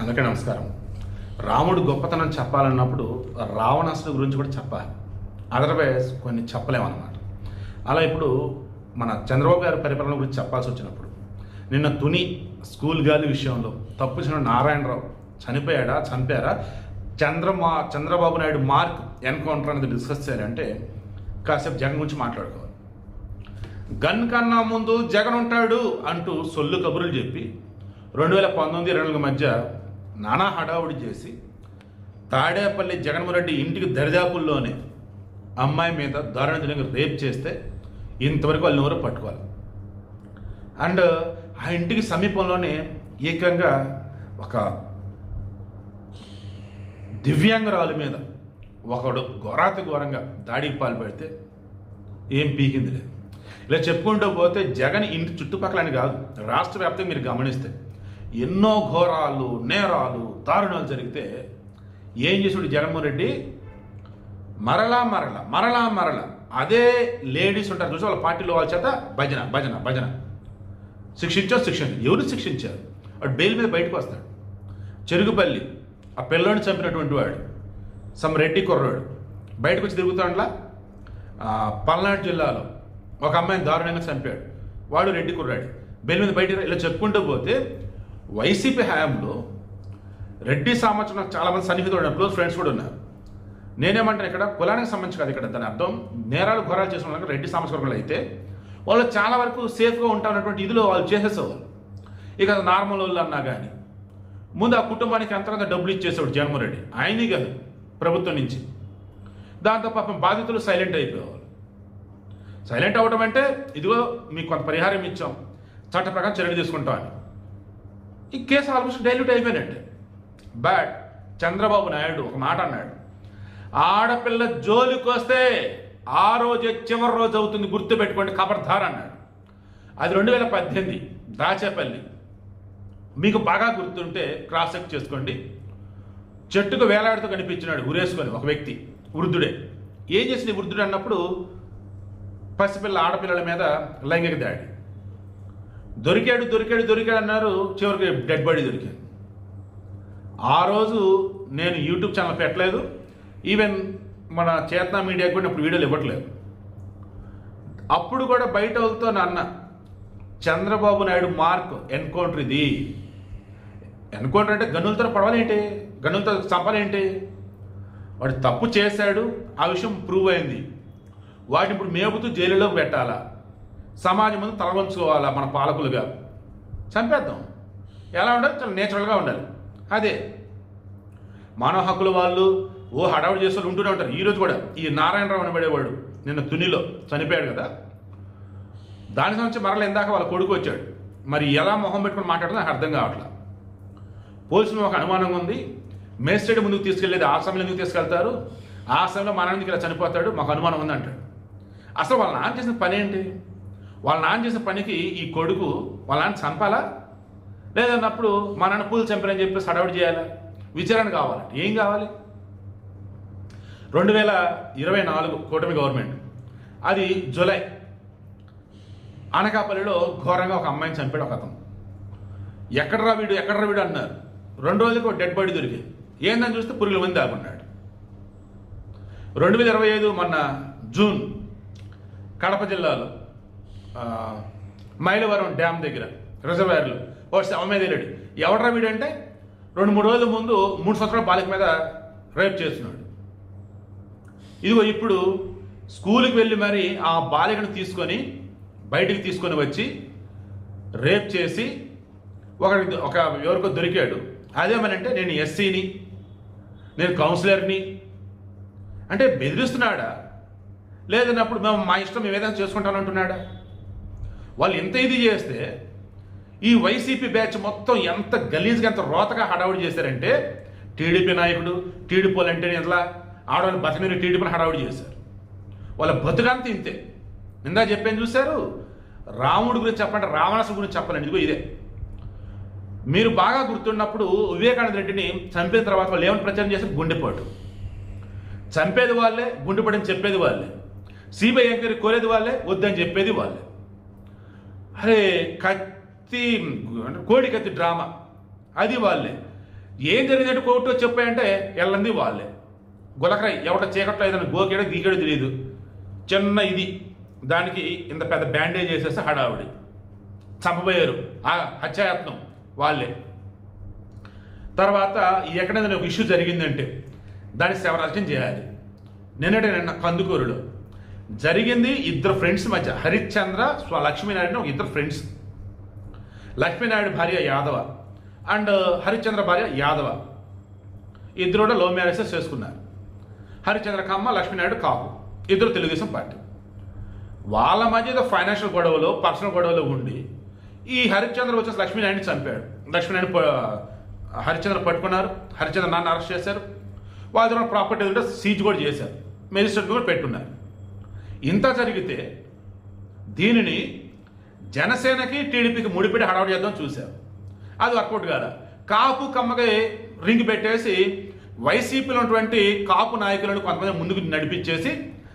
అందరికీ నమస్కారం. రాముడు గొప్పతనం చెప్పాలన్నప్పుడు రావణాసుడు గురించి కూడా చెప్పాలి. అదర్వైజ్ కొన్ని చెప్పలేమన్నమాట. అలా ఇప్పుడు మన చంద్రబాబు గారి పరిపాలన గురించి చెప్పాల్సి వచ్చినప్పుడు నిన్న తుని స్కూల్ గాలి విషయంలో తప్పు నారాయణరావు చనిపోయాడా చంపారా? చంద్రమా చంద్రబాబు నాయుడు మార్క్ ఎన్కౌంటర్ అనేది డిస్కస్ చేయాలంటే కాసేపు జగన్ గురించి మాట్లాడుకోవాలి. గన్ కన్నా ముందు జగన్ ఉంటాడు అంటూ సొల్లు కబుర్లు చెప్పి రెండు వేల పంతొమ్మిది రెండు మధ్య నానా హడావుడి చేసి తాడేపల్లి జగన్మోహన్ రెడ్డి ఇంటికి దరిదాపుల్లోనే అమ్మాయి మీద దారుణ రేప్ చేస్తే ఇంతవరకు వాళ్ళని ఎవరు పట్టుకోవాలి? అండ్ ఆ ఇంటికి సమీపంలోనే ఏకంగా ఒక దివ్యాంగరాలు మీద ఒకడు ఘోరాతి ఘోరంగా దాడికి పాల్పడితే ఏం పీకింది లేదు. ఇలా చెప్పుకుంటూ పోతే జగన్ ఇంటి చుట్టుపక్కల అని కాదు రాష్ట్ర వ్యాప్తంగా మీరు గమనిస్తే ఎన్నో ఘోరాలు నేరాలు దారుణాలు జరిగితే ఏం చేసాడు జగన్మోహన్ రెడ్డి మరలా మరల మరలా మరల అదే లేడీస్ ఉంటారు. చూసి వాళ్ళ పార్టీలో వాళ్ళ చేత భజన భజన భజన. శిక్షించారు శిక్షణ ఎవరు శిక్షించారు? వాడు బెయిల్ మీద బయటకు వస్తాడు. చెరుగుపల్లి ఆ పిల్లోని చంపినటువంటి వాడు సమ్ రెడ్డి కుర్రాడు. బయటకు వచ్చి తిరుగుతాంట్లా పల్నాడు జిల్లాలో ఒక అమ్మాయిని దారుణంగా చంపాడు. వాడు రెడ్డి కుర్రాడు. బెయిల్ మీద బయట ఇలా చెప్పుకుంటూ పోతే వైసీపీ హయాంలో రెడ్డి సామాజిక నాకు చాలామంది సన్నిహితులు ఉన్నారు క్లోజ్ ఫ్రెండ్స్ కూడా ఉన్నారు. నేనేమంటాను ఇక్కడ? కులానికి సంబంధించి కాదు ఇక్కడ దాని అర్థం నేరాలు ఘోరాలు చేసిన వాళ్ళకి రెడ్డి సామాజిక అయితే వాళ్ళు చాలా వరకు సేఫ్గా ఉంటామన్నటువంటి ఇదిలో వాళ్ళు చేసేసేవాళ్ళు. ఇక నార్మల్ వాళ్ళు అన్నా కానీ ముందు ఆ కుటుంబానికి అంతరంగా డబ్బులు ఇచ్చేసేవాడు జగన్మోహన్ రెడ్డి ఆయనే కాదు ప్రభుత్వం నుంచి. దాంతో పాపం బాధితులు సైలెంట్ అయిపోయేవాళ్ళు. సైలెంట్ అవ్వడం అంటే ఇదిగో మీకు కొంత పరిహారం ఇచ్చాం చట్ట ప్రకారం చర్యలు తీసుకుంటాం అని ఈ కేసు ఆల్మోస్ట్ డైల్యూట్ అయిపోయినట్టే బట్ చంద్రబాబు నాయుడు ఒక మాట అన్నాడు. ఆడపిల్ల జోలికి వస్తే ఆ రోజే చివరి రోజు అవుతుంది గుర్తు పెట్టుకోండి ఖబర్దార్ అన్నాడు. అది రెండు వేల పద్దెనిమిది దాచేపల్లి. మీకు బాగా గుర్తుంటే క్రాస్ చెక్ చేసుకోండి. చెట్టుకు వేలాడుతూ కనిపించినాడు ఉరేసుకొని ఒక వ్యక్తి వృద్ధుడే. ఏం చేసింది వృద్ధుడు అన్నప్పుడు పసిపిల్ల ఆడపిల్లల మీద లైంగిక దాడి. దొరికాడు దొరికాడు దొరికాడు అన్నారు. చివరికి డెడ్ బాడీ దొరికాడు. ఆ రోజు నేను యూట్యూబ్ ఛానల్ పెట్టలేదు. ఈవెన్ మన చేతన మీడియాకి కూడా ఇప్పుడు వీడియోలు ఇవ్వట్లేదు. అప్పుడు కూడా బయట వాళ్ళతో నాన్న చంద్రబాబు నాయుడు మార్క్ ఎన్కౌంటర్ ఇది. ఎన్కౌంటర్ అంటే గనులతో పడవాలేంటి? గనులతో చంపాలేంటి? వాడు తప్పు చేశాడు. ఆ విషయం ప్రూవ్ అయింది. వాటిని ఇప్పుడు మేపుతూ జైలులోకి పెట్టాలా? సమాజం ముందు తలవంచుకోవాలా మన పాలకులుగా? చంపేద్దాం. ఎలా ఉండాలి? చాలా నేచురల్గా ఉండాలి. అదే. మానవ హక్కుల వాళ్ళు ఓ హడావుడి చేసే ఉంటూనే ఉంటారు. ఈరోజు కూడా ఈ నారాయణరావు అనబడేవాడు నిన్న తునిలో చనిపోయాడు కదా. దాని సంబంధించి మరల ఇందాక వాళ్ళ కొడుకు వచ్చాడు. మరి ఎలా మొహం పెట్టుకుని మాట్లాడదో నాకు అర్థం కావట్లా. పోలీసులు ఒక అనుమానం ఉంది. మేజిస్ట్రేట్ ముందుకు తీసుకెళ్ళేది ఆ సమయంలో ఎందుకు తీసుకెళ్తారు? ఆ సమయంలో మా ఇలా చనిపోతాడు? మాకు అనుమానం ఉంది అంటాడు. అసలు వాళ్ళ నాన్న చేసిన పని ఏంటి? వాళ్ళ నాన్న చేసిన పనికి ఈ కొడుకు వాళ్ళ నాన్న చంపాలా? లేదన్నప్పుడు మా నాన్న పూలు చంపారని చెప్పి సడౌట్ చేయాలా? విచారణ కావాలి? ఏం కావాలి? రెండు వేల ఇరవై నాలుగు కూటమి గవర్నమెంట్. అది జూలై. అనకాపల్లిలో ఘోరంగా ఒక అమ్మాయిని చంపాడు ఒక అతను. ఎక్కడరా వీడు ఎక్కడరా వీడు అన్నారు. రెండు రోజులకు ఒక డెడ్ బాడీ దొరికింది. ఏందని చూస్తే పురుగుల మంది దాగున్నాడు రెండు వేల ఇరవై ఐదు మొన్న జూన్ కడప జిల్లాలో మైలవరం డ్యామ్ దగ్గర రిజర్వేర్లు ఓ శవం మీద వెళ్ళాడు. ఎవడరా వీడంటే రెండు మూడు రోజుల ముందు మూడు సంవత్సరాల బాలిక మీద రేప్ చేస్తున్నాడు. ఇదిగో ఇప్పుడు స్కూల్కి వెళ్ళి మరి ఆ బాలికను తీసుకొని బయటికి తీసుకొని వచ్చి రేప్ చేసి ఒక ఒక ఎవరికో దొరికాడు. అదేమనంటే నేను ఎస్సీని నేను కౌన్సిలర్ని. అంటే బెదిరిస్తున్నాడా? లేదన్నప్పుడు మేము మా ఇష్టం మేము ఏదైనా చేసుకుంటానంటున్నాడా? వాళ్ళు ఎంత ఇది చేస్తే ఈ వైసీపీ బ్యాచ్ మొత్తం ఎంత గలీజ్గా ఎంత రోతగా హడావుడి చేశారంటే టీడీపీ నాయకుడు టీడీపీ వాళ్ళు అంటే ఎట్లా? ఆడవాళ్ళు మీద టీడీపీని హడావుడి చేశారు. వాళ్ళ బతుకంతా ఇంతే. ఇందా చెప్పాను చూశారు? రాముడి గురించి చెప్పండి రావణాసు గురించి చెప్పాలండి. ఇదిగో ఇదే. మీరు బాగా గుర్తున్నప్పుడు వివేకానంద రెడ్డిని చంపిన తర్వాత వాళ్ళు ఏమని ప్రచారం చేశారు? గుండెపోటు. చంపేది వాళ్ళే గుండెపడని చెప్పేది వాళ్ళే. సిబిఐ ఎంక్వైరీ కోరేది వాళ్ళే వద్దని చెప్పేది వాళ్ళే. అరే కత్తి అంటే కోడి కత్తి డ్రామా. అది వాళ్ళే. ఏం జరిగిందంటే కోర్టు చెప్పాయంటే వెళ్ళంది వాళ్ళే. గులకరాయి ఎవడ చీకట్లో ఏదైనా గోకేడో గీకేడో తెలియదు చిన్న ఇది. దానికి ఇంత పెద్ద బ్యాండేజ్ వేసేస్తే హడావుడి. చంపబోయారు. ఆ హత్యాయత్నం వాళ్ళే. తర్వాత ఎక్కడైనా ఒక ఇష్యూ జరిగిందంటే దాన్ని శవరాజ్యం చేయాలి. నిన్నటే నిన్న కందుకూరులో. జరిగింది ఇద్దరు ఫ్రెండ్స్ మధ్య. హరిశ్చంద్ర స్వ లక్ష్మీనారాయణ ఇద్దరు ఫ్రెండ్స్. లక్ష్మీనాయుడు భార్య యాదవ అండ్ హరిశ్చంద్ర భార్య యాదవ. ఇద్దరు కూడా లవ్ మ్యారేజెస్ చేసుకున్నారు. హరిశ్చంద్ర కమ్మ లక్ష్మీనాయుడు కాపు. ఇద్దరు తెలుగుదేశం పార్టీ. వాళ్ళ మధ్య ఏదో ఫైనాన్షియల్ గొడవలో పర్సనల్ గొడవలో ఉండి ఈ హరిశ్చంద్ర వచ్చేసి లక్ష్మీనాయుడిని చంపాడు. లక్ష్మీనాయుడు ప- హరిశ్చంద్ర పట్టుకున్నారు. హరిశ్చంద్ర నాన్న అరెస్ట్ చేశారు. వాళ్ళ ప్రాపర్టీ ఉంటే సీజ్ కూడా చేశారు. మెజిస్ట్రేట్ కూడా పెట్టున్నారు. ఇంత జరిగితే దీనిని జనసేనకి టీడీపీకి ముడిపెట్టి హడావుడి చేద్దాం చూశారు అది వర్కౌట్ కాదా? కాపు కమ్మకి రింగ్ పెట్టేసి వైసీపీలో ఉన్నటువంటి కాపు నాయకులను కొంతమంది ముందుకు నడిపించేసి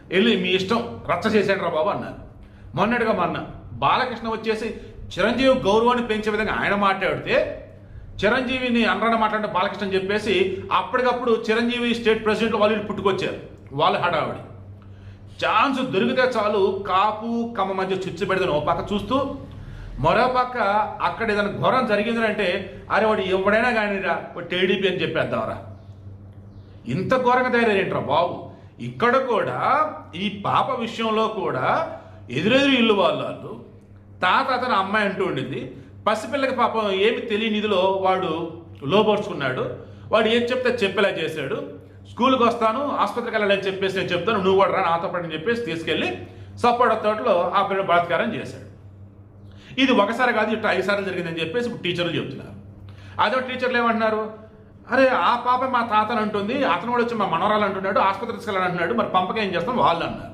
వెళ్ళి మీ ఇష్టం రచ్చ చేశాడు రా బాబు అన్నారు. మొన్నటిగా మొన్న బాలకృష్ణ వచ్చేసి చిరంజీవి గౌరవాన్ని పెంచే విధంగా ఆయన మాట్లాడితే చిరంజీవిని అనరణ మాట్లాడిన బాలకృష్ణ చెప్పేసి అప్పటికప్పుడు చిరంజీవి స్టేట్ ప్రెసిడెంట్ వాళ్ళు పుట్టుకొచ్చారు. వాళ్ళు హడావిడి. ఛాన్స్ దొరికితే చాలు కాపు కమ్మ మధ్య చిచ్చు పెడదని ఓ పక్క చూస్తూ మరో పక్క అక్కడ ఏదైనా ఘోరం జరిగిందంటే అరే వాడు ఎవడైనా కానీరా టీడీపీ అని చెప్పేద్దాంరా. ఇంత ఘోరంగా తయారయ్యేంట్రా బాబు. ఇక్కడ కూడా ఈ పాప విషయంలో కూడా ఎదురెదురు ఇల్లు వాళ్ళు తాత అతను అమ్మాయి అంటూ ఉండింది. పసిపిల్లకి పాపం ఏమి తెలియనిదిలో వాడు లోపరుచుకున్నాడు వాడు ఏం చెప్తే చెప్పేలా చేశాడు. స్కూల్కి వస్తాను ఆసుపత్రికి వెళ్ళాలని చెప్పేసి నేను చెప్తాను నువ్వు కూడా రా నాతో పాటు అని చెప్పేసి తీసుకెళ్ళి సపోర్ట్ తోటలో ఆ పిల్లలు బలాత్కారం చేశాడు. ఇది ఒకసారి కాదు ఇట్లా ఐదు సార్లు జరిగిందని చెప్పేసి ఇప్పుడు టీచర్లు చెప్తున్నారు అదే టీచర్లు ఏమంటున్నారు? అరే ఆ పాప మా తాతను అంటుంది అతను కూడా వచ్చి మా మనవరాలు అంటున్నాడు ఆసుపత్రికి తీసుకెళ్ళాలని అంటున్నాడు మరి పంపకం ఏం చేస్తాం వాళ్ళు అన్నారు.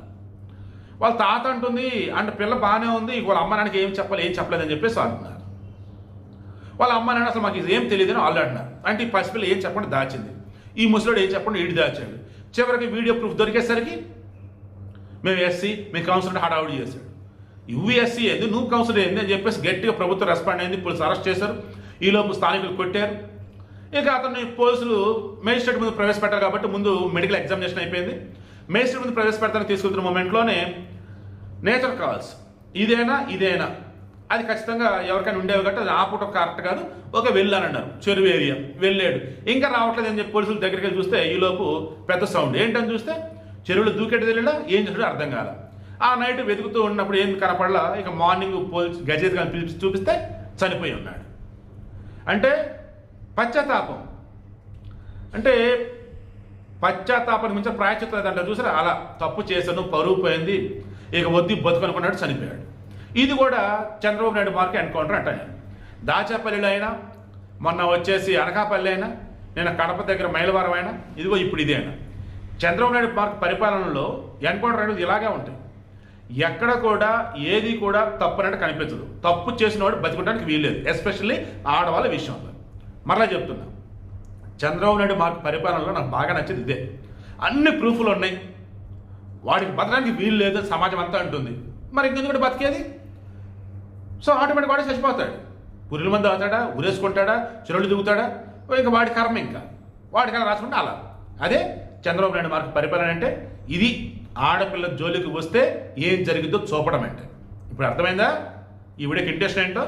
వాళ్ళ తాత అంటుంది అంటే పిల్ల బాగానే ఉంది వాళ్ళ అమ్మ నాన్నకి ఏం చెప్పాలి ఏం చెప్పలేదని చెప్పేసి అంటున్నారు వాళ్ళ అమ్మ నాన్న అసలు మాకు ఇది ఏం తెలియదు వాళ్ళు అంటున్నారు. అంటే ఈ పసిపిల్ల ఏం చెప్పండి దాచింది. ఈ ముసలోడు ఏం చెప్పండి? ఏడు దాచాడు. చివరికి వీడియో ప్రూఫ్ దొరికేసరికి మేము ఎస్సీ మేము కౌన్సిలర్ హడావుడి చేశాడు. ఇవి ఎస్సీ ఏంది? నువ్వు కౌన్సిలర్ ఏంది? అని చెప్పేసి గట్టిగా ప్రభుత్వం రెస్పాండ్ అయింది. పోలీసులు అరెస్ట్ చేశారు. ఈలోపు స్థానికులు కొట్టారు. ఇక అతన్ని పోలీసులు మేజిస్ట్రేట్ ముందు ప్రవేశపెట్టారు కాబట్టి ముందు మెడికల్ ఎగ్జామినేషన్ అయిపోయింది. మేజిస్ట్రేట్ ముందు ప్రవేశపెడతానికి తీసుకుంటున్న మూమెంట్లోనే నేచర్ కాల్స్ ఇదేనా? ఇదేనా? అది ఖచ్చితంగా ఎవరికైనా ఉండేవి కాబట్టి అది ఆపుట కరెక్ట్ కాదు. ఒక వెళ్ళానన్నారు చెరువు ఏరియా వెళ్ళాడు. ఇంకా రావట్లేదు అని చెప్పి పోలీసులు దగ్గరికి చూస్తే ఈలోపు పెద్ద సౌండ్ ఏంటని చూస్తే చెరువులో దూకెట్టు వెళ్ళడా ఏం చేసాడో అర్థం కాల. ఆ నైట్ వెతుకుతూ ఉన్నప్పుడు ఏం కనపడలా? ఇక మార్నింగ్ పోలీస్ గజేత్ కానీ పిలిచి చూపిస్తే చనిపోయి ఉన్నాడు. అంటే పశ్చాత్తాపం. అంటే పశ్చాత్తాపానికి మించిన ప్రాయచిత్రం దాంట్లో చూసారా? అలా తప్పు చేశాను పరువు పోయింది. ఇక వద్దు బతుకు అనుకున్నాడు చనిపోయాడు. ఇది కూడా చంద్రబాబు నాయుడు మార్క్ ఎన్కౌంటర్ అంట దాచేపల్లిలో అయినా మొన్న వచ్చేసి అనకాపల్లి అయినా నేను కడప దగ్గర మైలవరం అయినా ఇదిగో ఇప్పుడు ఇదే అయినా. చంద్రబాబు నాయుడు మార్క్ పరిపాలనలో ఎన్కౌంటర్ అనేది ఇలాగే ఉంటాయి. ఎక్కడ కూడా ఏది కూడా తప్పు అన్నట్టు కనిపించదు. తప్పు చేసిన వాడు బతుకుంటానికి వీల్లేదు ఎస్పెషల్లీ ఆడవాళ్ళ విషయంలో. మరలా చెప్తున్నా చంద్రబాబు నాయుడు మార్క్ పరిపాలనలో నాకు బాగా నచ్చేది ఇదే. అన్ని ప్రూఫ్లు ఉన్నాయి. వాడికి బతకడానికి వీలు లేదు సమాజం అంతా అంటుంది. మరి ఇంకెందుకు బతికేది? సో ఆటోమేటిక్ వాడే చచ్చిపోతాడు. పురుల మంది అవుతాడా ఉరేసుకుంటాడా? చెరువులు దిగుతాడా ఇంకా వాడి కర్మ ఇంకా. వాడి కర్మ రాసుకుంటే అలా. అదే చంద్రబాబు నాయుడు మార్పు పరిపాలన అంటే ఇది ఆడపిల్ల జోలికి వస్తే ఏం జరిగిందో చూపడం అంటే ఇప్పుడు అర్థమైందా? ఈ వీడియోకి ఇంట్రెస్ట్ ఏంటో?